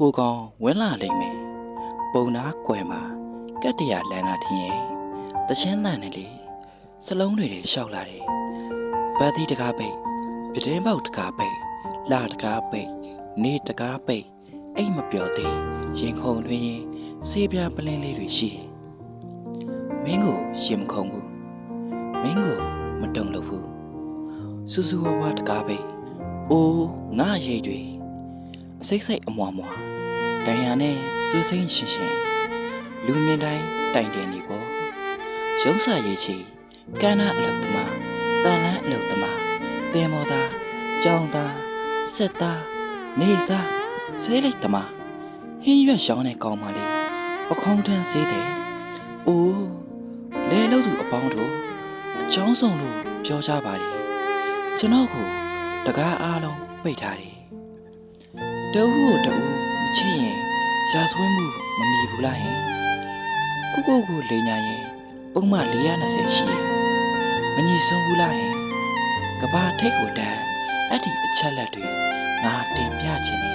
ဟိုကောင်ဝင်းလာလိမ့်မယ်ပုံနာကွယ်မှာကက်တရလန်ကထင်းရဲ့တချင်းတန်နဲ့လေစလုံးတွေတွေရှောက်လာတယ်ဗတ်သီးတကားပိတ်ပြတင်းပေါက်တကားပိတ်လာတကားပိတ်နေတကားပိတ်အိတ်မပြော်သေးရင်ခုန်တွင်ရင်ဆေးပြားပလင်းလေးတွေရှိတယ်မင်းကိုရင်မခုန်ဘူးမင်းကိုမတုံလို့ဘူးစူးစူးဝါးဝါတကားပိတ်အိုးငါရိတ်တွေအ စိတ်စိတ်အမွားမွားတိုင်ရနဲ့သူစိမ့်ရှင်ရှင်လူမြင်တိုင်းတိုင်တယ်နေပေါ့ရုံးစာရေးချီကန္နာအလုတ်သမားတန်လန်းအလုတ်သမားတဲမောသားကြောင်သားဆက်သားနေစားဆေးလိတ်သမားဟင်းရွက်ရှောင်းတဲ့ကောင်းမလေးပခုံးထန်းဆေးတယ်အိုးလဲလို့သူအပေါင်းတို့အချောင်းဆောင်လို့ပြောကြပါလေကျွန်တော်ကိုတကားအားလုံးပိတ်ထားတယ် တအူးကိုတအူးမချစ်ရင်ရာဇဝဲမှုမမီဘူးလားဟင်ကိုကိုကိုလိန်ညာရင်ပုံမှန်420ရှိရင်မညီဆုံးဘူးလားဟင်ကဘာထိတ်ကိုတန်းအဲ့ဒီအချက်လက်တွေငါတင်ပြခြင်းနေ